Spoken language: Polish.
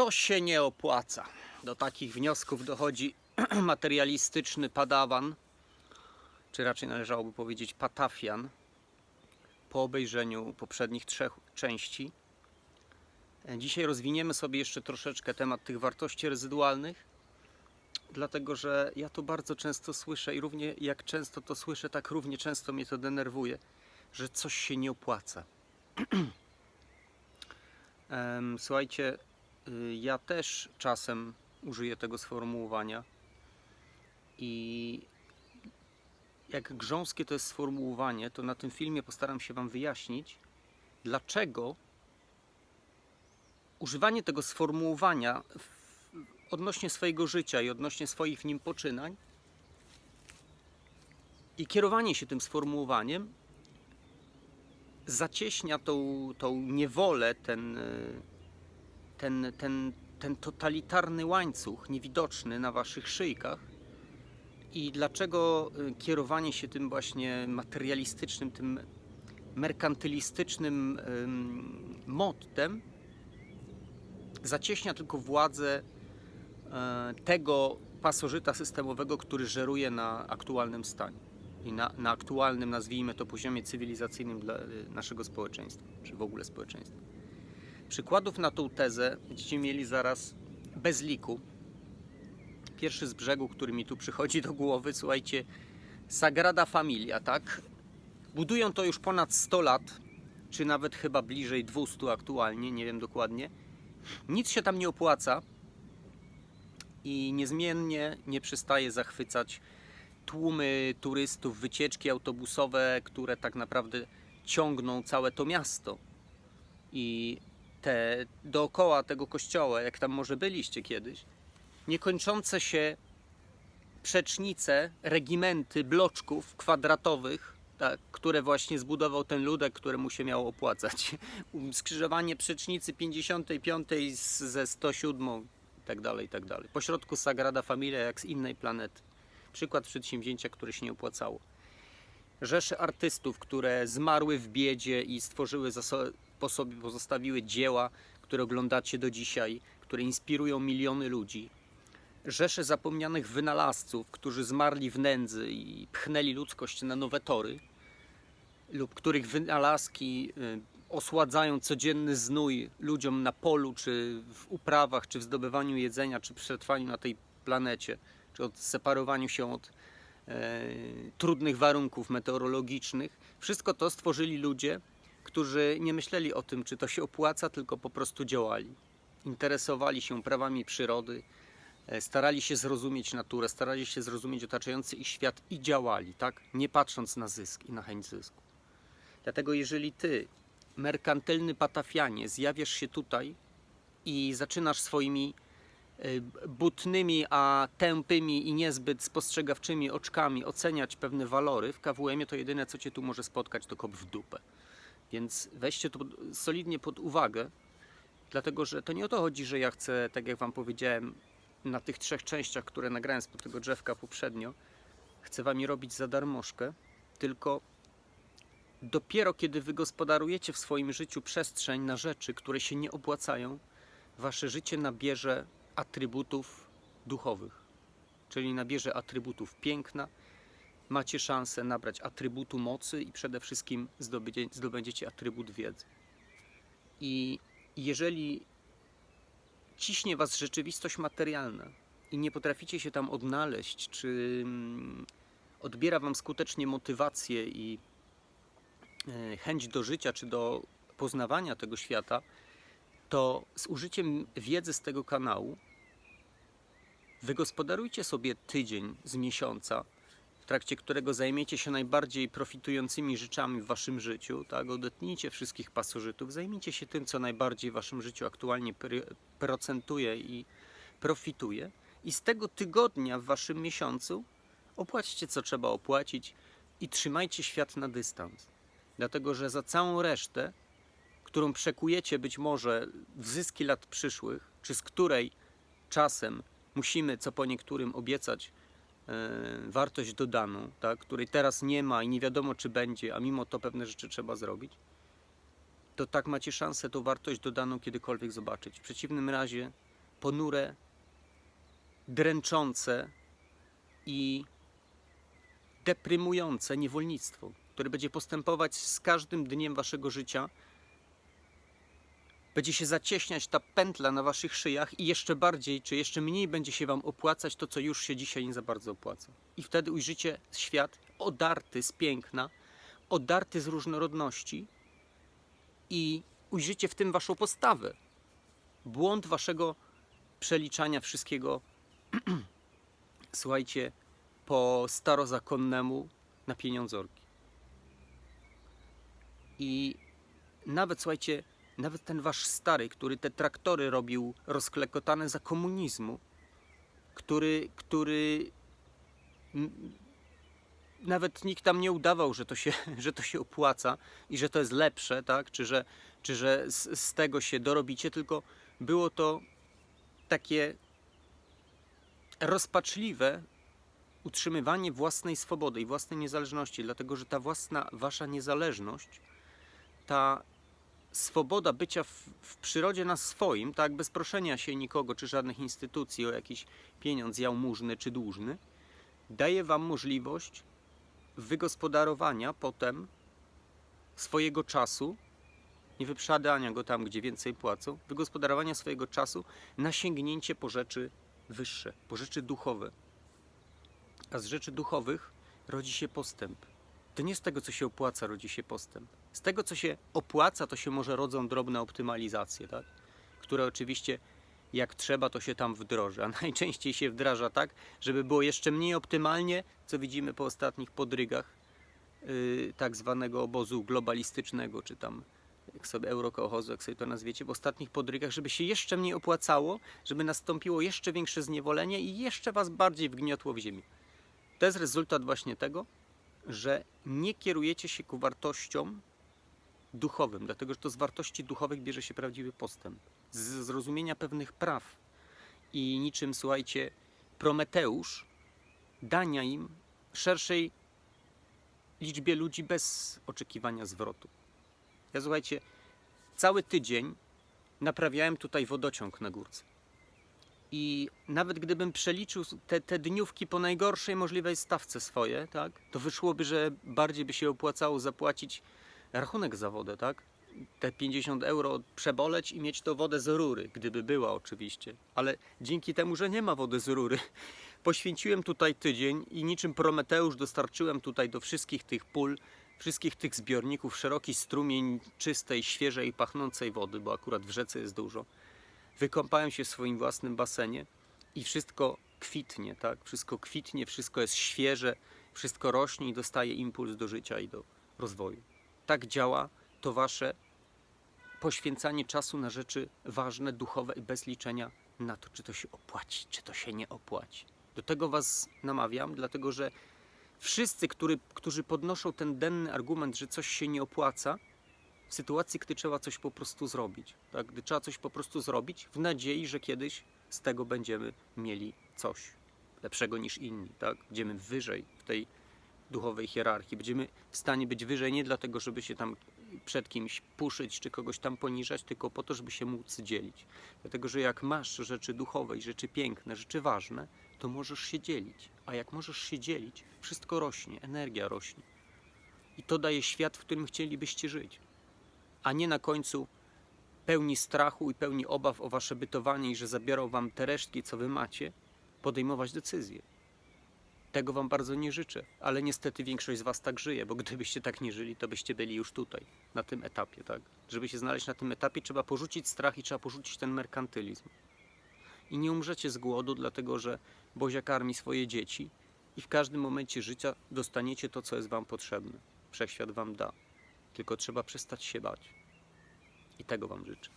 To się nie opłaca. Do takich wniosków dochodzi materialistyczny padawan, czy raczej należałoby powiedzieć patafian, po obejrzeniu poprzednich trzech części. E, Dzisiaj rozwiniemy sobie jeszcze troszeczkę temat tych wartości rezydualnych, dlatego że ja to bardzo często słyszę i równie jak często to słyszę, tak równie często mnie to denerwuje, że coś się nie opłaca. Słuchajcie, ja też czasem użyję tego sformułowania i jak grząskie to jest sformułowanie, to na tym filmie postaram się Wam wyjaśnić, dlaczego używanie tego sformułowania odnośnie swojego życia i odnośnie swoich w nim poczynań i kierowanie się tym sformułowaniem zacieśnia tą, tą niewolę, ten, y, ten, ten, ten totalitarny łańcuch niewidoczny na waszych szyjkach i dlaczego y, kierowanie się tym właśnie materialistycznym, tym merkantylistycznym ym, mottem zacieśnia tylko władzę e, tego pasożyta systemowego, który żeruje na aktualnym stanie i na, na aktualnym, nazwijmy to, poziomie cywilizacyjnym dla y, naszego społeczeństwa, czy w ogóle społeczeństwa. Przykładów na tą tezę będziecie mieli zaraz bez liku. Pierwszy z brzegu, który mi tu przychodzi do głowy, słuchajcie, Sagrada Familia, tak? Budują to już ponad 100 lat, czy nawet chyba bliżej 200 aktualnie, nie wiem dokładnie. Nic się tam nie opłaca i niezmiennie nie przestaje zachwycać tłumy turystów, wycieczki autobusowe, które tak naprawdę ciągną całe to miasto. I te dookoła tego kościoła, jak tam może byliście kiedyś, niekończące się przecznice, regimenty bloczków kwadratowych, tak, które właśnie zbudował ten ludek, któremu się miało opłacać. Skrzyżowanie przecznicy 55 z, ze 107 i tak dalej, i tak dalej. Pośrodku Sagrada Familia jak z innej planety. Przykład przedsięwzięcia, które się nie opłacało. Rzesze artystów, które zmarły w biedzie i stworzyły za po sobie, pozostawiły dzieła, które oglądacie do dzisiaj, które inspirują miliony ludzi. Rzesze zapomnianych wynalazców, którzy zmarli w nędzy i pchnęli ludzkość na nowe tory, lub których wynalazki y, osładzają codzienny znój ludziom na polu, czy w uprawach, czy w zdobywaniu jedzenia, czy przetrwaniu na tej planecie, czy odseparowaniu się od e, trudnych warunków meteorologicznych. Wszystko to stworzyli ludzie, którzy nie myśleli o tym, czy to się opłaca, tylko po prostu działali. Interesowali się prawami przyrody, e, starali się zrozumieć naturę, starali się zrozumieć otaczający ich świat i działali, tak? Nie patrząc na zysk i na chęć zysku. Dlatego jeżeli ty, merkantylny patafianie, zjawiasz się tutaj i zaczynasz swoimi y, butnymi, a tępymi i niezbyt spostrzegawczymi oczkami oceniać pewne walory w KWM-ie, to jedyne co cię tu może spotkać to kop w dupę. Więc weźcie to solidnie pod uwagę, dlatego że to nie o to chodzi, że ja chcę, tak jak wam powiedziałem, na tych trzech częściach, które nagrałem spod tego drzewka poprzednio, chcę wam je robić za darmożkę, tylko dopiero kiedy wygospodarujecie w swoim życiu przestrzeń na rzeczy, które się nie opłacają, wasze życie nabierze atrybutów duchowych, czyli nabierze atrybutów piękna, macie szansę nabrać atrybutu mocy i przede wszystkim zdobędziecie atrybut wiedzy. I jeżeli ciśnie was rzeczywistość materialna i nie potraficie się tam odnaleźć, czy mm, odbiera wam skutecznie motywację i e, chęć do życia, czy do poznawania tego świata, to z użyciem wiedzy z tego kanału wygospodarujcie sobie tydzień z miesiąca, trakcie którego zajmiecie się najbardziej profitującymi rzeczami w waszym życiu, tak? Odetnijcie wszystkich pasożytów, zajmijcie się tym, co najbardziej w waszym życiu aktualnie pr- procentuje i profituje. I z tego tygodnia w waszym miesiącu opłaćcie, co trzeba opłacić i trzymajcie świat na dystans. Dlatego, że za całą resztę, którą przekujecie być może w zyski lat przyszłych, czy z której czasem musimy, co po niektórym, obiecać wartość dodaną, tak, której teraz nie ma i nie wiadomo, czy będzie, a mimo to pewne rzeczy trzeba zrobić, to tak macie szansę tą wartość dodaną kiedykolwiek zobaczyć. W przeciwnym razie ponure, dręczące i deprymujące niewolnictwo, które będzie postępować z każdym dniem waszego życia. Będzie się zacieśniać ta pętla na waszych szyjach i jeszcze bardziej, czy jeszcze mniej będzie się wam opłacać to, co już się dzisiaj nie za bardzo opłaca. I wtedy ujrzycie świat odarty z piękna, odarty z różnorodności i ujrzycie w tym waszą postawę. Błąd waszego przeliczania wszystkiego, słuchajcie, po starozakonnemu na pieniądzorki. I nawet, słuchajcie, nawet ten wasz stary, który te traktory robił rozklekotane za komunizmu, który, który nawet nikt tam nie udawał, że to się, że to się opłaca i że to jest lepsze, tak? czy że, czy że z, z tego się dorobicie, tylko było to takie rozpaczliwe utrzymywanie własnej swobody i własnej niezależności, dlatego że ta własna wasza niezależność, ta swoboda bycia w, w przyrodzie na swoim, tak, bez proszenia się nikogo czy żadnych instytucji o jakiś pieniądz jałmużny czy dłużny, daje wam możliwość wygospodarowania potem swojego czasu, nie wyprzedania go tam, gdzie więcej płacą, wygospodarowania swojego czasu na sięgnięcie po rzeczy wyższe, po rzeczy duchowe. A z rzeczy duchowych rodzi się postęp. To nie z tego, co się opłaca, rodzi się postęp. Z tego, co się opłaca, to się może rodzą drobne optymalizacje, tak? które oczywiście jak trzeba, to się tam wdroży. A najczęściej się wdraża tak, żeby było jeszcze mniej optymalnie, co widzimy po ostatnich podrygach yy, tak zwanego obozu globalistycznego, czy tam jak sobie eurokołchozu, jak sobie to nazwiecie, w ostatnich podrygach, żeby się jeszcze mniej opłacało, żeby nastąpiło jeszcze większe zniewolenie i jeszcze was bardziej wgniotło w ziemię. To jest rezultat właśnie tego, że nie kierujecie się ku wartościom duchowym, dlatego że to z wartości duchowych bierze się prawdziwy postęp. Z zrozumienia pewnych praw i niczym, słuchajcie, Prometeusz, dania im szerszej liczbie ludzi bez oczekiwania zwrotu. Ja słuchajcie, cały tydzień naprawiałem tutaj wodociąg na górce. I nawet gdybym przeliczył te, te dniówki po najgorszej możliwej stawce swoje, tak, to wyszłoby, że bardziej by się opłacało zapłacić rachunek za wodę, tak? Te 50 euro przeboleć i mieć to wodę z rury, gdyby była oczywiście. Ale dzięki temu, że nie ma wody z rury, poświęciłem tutaj tydzień i niczym Prometeusz dostarczyłem tutaj do wszystkich tych pól, wszystkich tych zbiorników szeroki strumień czystej, świeżej, pachnącej wody, bo akurat w rzece jest dużo. Wykąpałem się w swoim własnym basenie i wszystko kwitnie, tak? Wszystko kwitnie, wszystko jest świeże, wszystko rośnie i dostaje impuls do życia i do rozwoju. Tak działa to wasze poświęcanie czasu na rzeczy ważne, duchowe i bez liczenia na to, czy to się opłaci, czy to się nie opłaci. Do tego was namawiam, dlatego że wszyscy, który, którzy podnoszą ten denny argument, że coś się nie opłaca, w sytuacji, gdy trzeba coś po prostu zrobić, tak? gdy trzeba coś po prostu zrobić, w nadziei, że kiedyś z tego będziemy mieli coś lepszego niż inni, tak? będziemy wyżej w tej duchowej hierarchii, będziemy w stanie być wyżej nie dlatego, żeby się tam przed kimś puszyć, czy kogoś tam poniżać, tylko po to, żeby się móc dzielić. Dlatego, że jak masz rzeczy duchowe i rzeczy piękne, rzeczy ważne, to możesz się dzielić. A jak możesz się dzielić, wszystko rośnie, energia rośnie. I to daje świat, w którym chcielibyście żyć. A nie na końcu pełni strachu i pełni obaw o wasze bytowanie i że zabiorą wam te resztki, co wy macie, podejmować decyzje. Tego wam bardzo nie życzę, ale niestety większość z was tak żyje, bo gdybyście tak nie żyli, to byście byli już tutaj, na tym etapie, tak? Żeby się znaleźć na tym etapie, trzeba porzucić strach i trzeba porzucić ten merkantylizm. I nie umrzecie z głodu, dlatego że Bozia karmi swoje dzieci i w każdym momencie życia dostaniecie to, co jest wam potrzebne. Wszechświat wam da. Tylko trzeba przestać się bać. I tego wam życzę.